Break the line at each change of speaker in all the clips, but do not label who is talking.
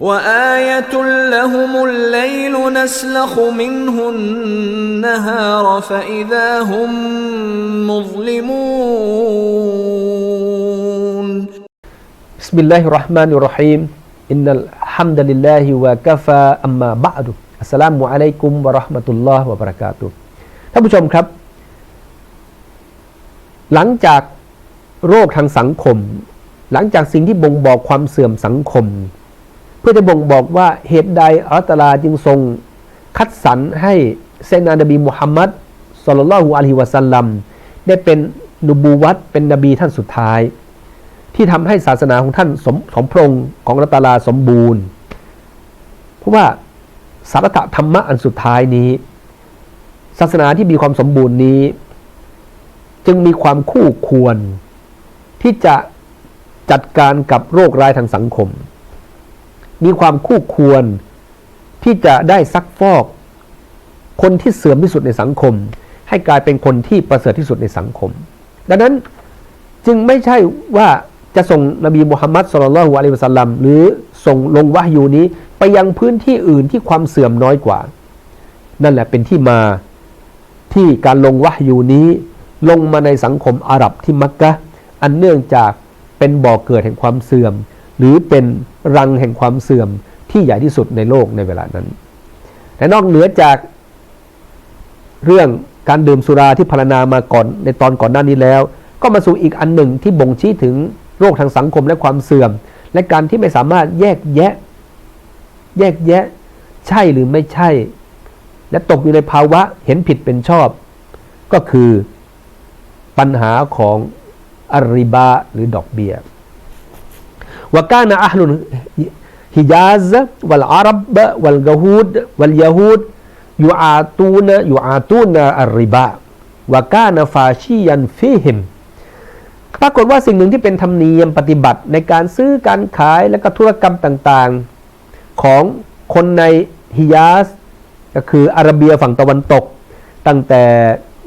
وآية لهم الليل نسلخ منه النهار فإذا هم مظلمون
بسم الله الرحمن الرحيم إن الحمد لله وكفى أما بعد อัสสลามุอะลัยกุมวะเราะห์มะตุลลอฮ์วะบะเราะกาตุฮ์ท่านผู้ชมครับ หลังจากโรคทางสังคม หลังจากสิ่งที่บ่งบอกความเสื่อมสังคม เ พื่อจะบ่งบอกว่าเหตุใดอัลตลาจึงทรงคัดสรรให้เซนานบีมุฮัมมัดสุลลัลลอฮุอะลัยฮิวะสัลลัมได้เป็นนบูวัตเป็นนบีท่านสุดท้าย ที่ทำให้ศาสนาของท่านสมสมพรงของอัลตลาสมบูรณ์ เพราะว่าสารตะธรรมะอันสุดท้ายนี้ ศาสนาที่มีความสมบูรณ์นี้ จึงมีความคู่ควร ที่จะจัดการกับโรคร้ายทางสังคม มีความคู่ควรที่จะได้ซักฟอก คนที่เสื่อมที่สุดในสังคม ให้กลายเป็นคนที่ประเสริฐที่สุดในสังคม ดังนั้นจึงไม่ใช่ว่าจะส่งนบีมุฮัมมัดสุลลัลฮุอะลัยฮิวะสัลลัมหรือส่งลงวะฮยูนี้ไปยังพื้นที่อื่นที่ความเสื่อมน้อยกว่า นั่นแหละเป็นที่มาที่การลงวะฮยูนี้ลงมาในสังคมอาหรับที่มักกะอันเนื่องจากเป็นบ่อกเกิดแห่งความเสื่อม หรือเป็นรังแห่งความเสื่อมที่ใหญ่ที่สุดในโลกในเวลานั้นแต่นอกเหนือจากเรื่องการดื่มสุราที่พรรณนามาก่อนในตอนก่อนหน้านี้แล้ว ก็มาสู่อีกอันหนึ่งที่บ่งชี้ถึงโรคทางสังคมและความเสื่อม และการที่ไม่สามารถแยกแยะ แยกแยะ ใช่หรือไม่ใช่ และตกอยู่ในภาวะเห็นผิดเป็นชอบ ก็คือปัญหาของอาริบาหรือดอกเบี้ย วกานะอัลลุนฮิญาซวัลอารับวัลกะฮูดวัลยะฮูดยูอาตูนยูอาตูนอาริบาวกานะฟาชียันฟิฮิมปรากฏว่าสิ่งหนึ่งที่เป็นธรรมเนียมปฏิบัติในการซื้อการขายและก็ธุรกรรมต่างๆ ของคนในฮิยาสก็คืออาระเบียฝั่งตะวันตก ตั้งแต่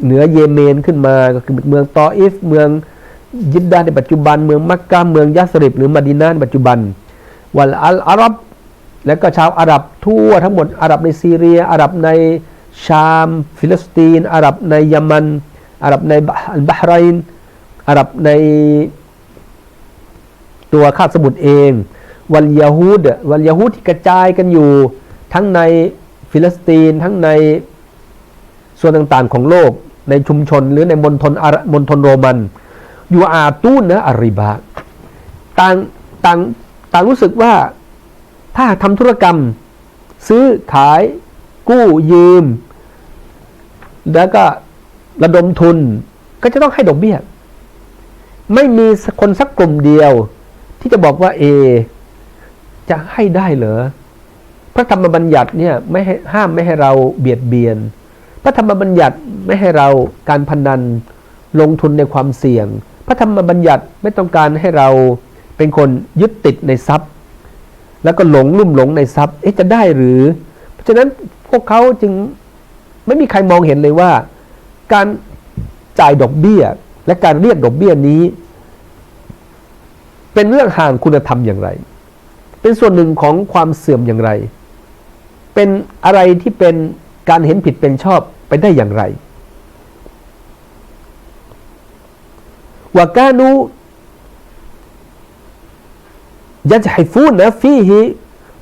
เหนือเยเมนขึ้นมาก็คือเมืองตออิฟเมือง ยิดดาในปัจจุบันเมืองมักกะเมืองยัสริบหรือมดินาในปัจจุบัน วัลอัลอารับ และก็ชาวอาหรับทั่วทั้งหมดอาหรับในซีเรียอาหรับในชาม ฟิลิสตีนอาหรับในยะมันอาหรับในอัลบาฮไรน์อาหรับในตัวคาบสมุทรเอง วัลยาฮูดวัลยาฮูดที่กระจายกันอยู่ทั้งในฟิลิสตีนทั้งในส่วนต่างๆของโลก ในชุมชนหรือในมณฑลอารมณฑลโรมัน อยู่อาตูนนะอาริบาต่างต่างต่างรู้สึกว่าถ้าทำธุรกรรม ซื้อขายกู้ยืม แล้วก็ระดมทุนก็จะต้องให้ดอกเบี้ย ไม่มีคนสักกลุ่มเดียว ที่จะบอกว่าเอ จะให้ได้เหรอพระธรรมบัญญัติเนี่ยไม่ให้ห้ามไม่ให้เราเบียดเบียน พระธรรมบัญญัติไม่ให้เราการพนันลงทุนในความเสี่ยง พระธรรมบัญญัติไม่ต้องการให้เราเป็นคนยึดติดในทรัพย์ แล้วก็หลงลุ่มหลงในทรัพย์เอ๊ะจะได้หรือ เพราะฉะนั้นพวกเขาจึงไม่มีใครมองเห็นเลยว่า การจ่ายดอกเบี้ย และการเรียกดอกเบี้ยนี้ เป็นเรื่องห่างคุณธรรมอย่างไร เป็นส่วนหนึ่งของความเสื่อมอย่างไร เป็นอะไรที่เป็นการเห็นผิดเป็นชอบไปได้อย่างไร วากานูยัจฮิฟูนฟีฮิ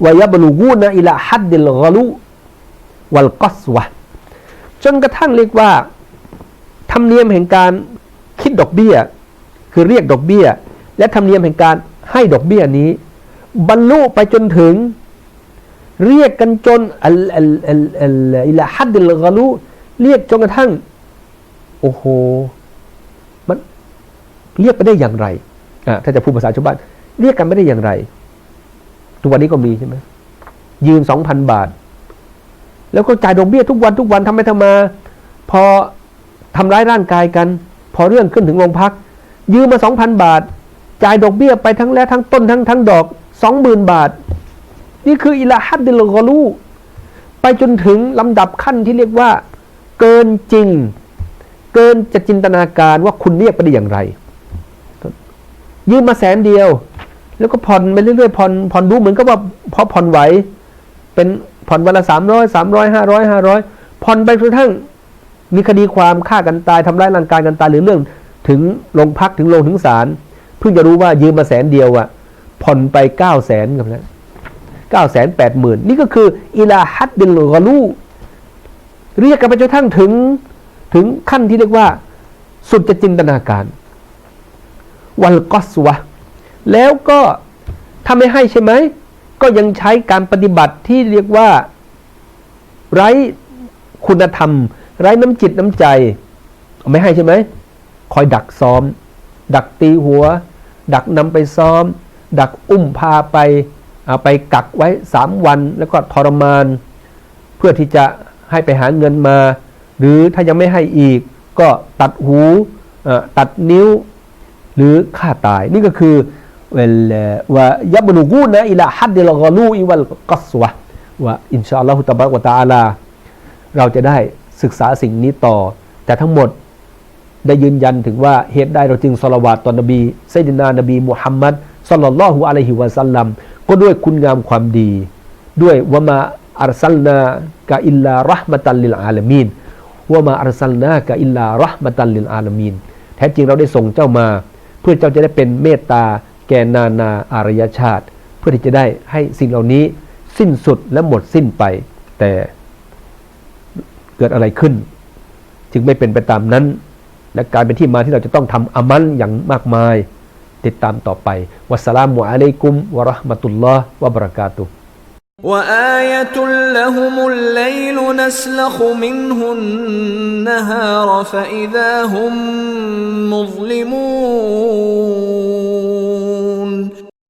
วยบลูกูนอิลาฮัดดิลกลูวัลกัสวะจนกระทั่งเรียกว่า ธรรมเนียมแห่งการคิดดอกเบี้ย คือเรียกดอกเบี้ย และธรรมเนียมแห่งการให้ดอกเบี้ยนี้ บรรลุไปจนถึง เรียกกันจนอัลอัลอัลอัลอิลาฮัดดิลกลูเรียกจนกระทั่ง โอ้โห เรียกไปได้อย่างไรถ้าจะพูดภาษาชาวบ้านเรียกกันไม่ได้อย่างไร ทุกวันนี้ก็มีใช่ไหมยืมสองพันบาท แล้วก็จ่ายดอกเบี้ยทุกวันทุกวันทำไปทำมา พอทำร้ายร่างกายกัน พอเรื่องขึ้นถึงโรงพัก ยืมมาสองพันบาท จ่ายดอกเบี้ยไปทั้งแล้วทั้งต้นทั้งทั้งดอกสองหมื่นบาท นี่คืออิลาฮัดดิลกอลูไปจนถึงลำดับขั้นที่เรียกว่า เกินจริง เกินจะจินตนาการว่าคุณเรียกไปได้อย่างไร ยืมมาแสนเดียว แล้วก็ผ่อนไปเรื่อยๆผ่อนผ่อนดูเหมือนกับว่าพอผ่อนไหว เป็นผ่อนวันละสามร้อยสามร้อยห้าร้อยห้าร้อยผ่อนไปจนกระทั่ง มีคดีความฆ่ากันตายทำร้ายร่างกายกันตายหรือเรื่อง ถึงโรงพักถึงโรงถึงศาลเพิ่งจะรู้ว่ายืมมาแสนเดียวอะผ่อนไปเก้าแสนกับแล้วเก้าแสนแปดหมื่นนี่ก็คืออิลาฮัดดิลกอลูเรียกกันไปจนกระทั่งถึง ถึงขั้นที่เรียกว่า สุดจะจินตนาการ วัลกอสวะแล้วก็ถ้าไม่ให้ใช่ไหม ก็ยังใช้การปฏิบัติที่เรียกว่า ไร้คุณธรรม ไร้น้ำจิตน้ำใจ ไม่ให้ใช่ไหม คอยดักซ้อม ดักตีหัว ดักนำไปซ้อม ดักอุ้มพาไปเอาไปกักไว้สามวัน แล้วก็ทรมาน เพื่อที่จะให้ไปหาเงินมา หรือถ้ายังไม่ให้อีก ก็ตัดหูตัดนิ้ว หรือฆ่าตาย นี่ก็คือเวลว่ายับลูกูนะอิลาฮัดดิลกอลูอิวัลกัสวะว่าอินชาอัลลอฮุตะบารักวะตะอาลา เราจะได้ศึกษาสิ่งนี้ต่อ แต่ทั้งหมดได้ยืนยันถึงว่าเหตุใดเราจึงสละวาตตอนนบีไซดินานบีมุฮัมมัดสลลัลลอฮุอะลัยฮิวะสัลลัมก็ด้วยคุณงามความดี ด้วยวะมาอัรซัลนากะอิลลาระห์มตัลลิลอาลามีนวะมาอัรซัลนากะอิลลาระห์มตัลลิลอาลามีนแท้จริงเราได้ส่งเจ้ามา พื่อเจ้าจะได้เป็นเมตตาแก่นานาอารยชาติ เพื่อที่จะได้ให้สิ่งเหล่านี้สิ้นสุดและหมดสิ้นไป แต่เกิดอะไรขึ้น จึงไม่เป็นไปตามนั้น และกายเป็นที่มาที่เราจะต้องทำอามัลอย่างมากมาย ติดตามต่อไปวัสสลามุอะลัยกุมวะราะห์มะตุลลอฮ์วะบะเราะกาตุฮ์
وآية لهم الليل نسلخ منه النهار فإذا هم مظلمون.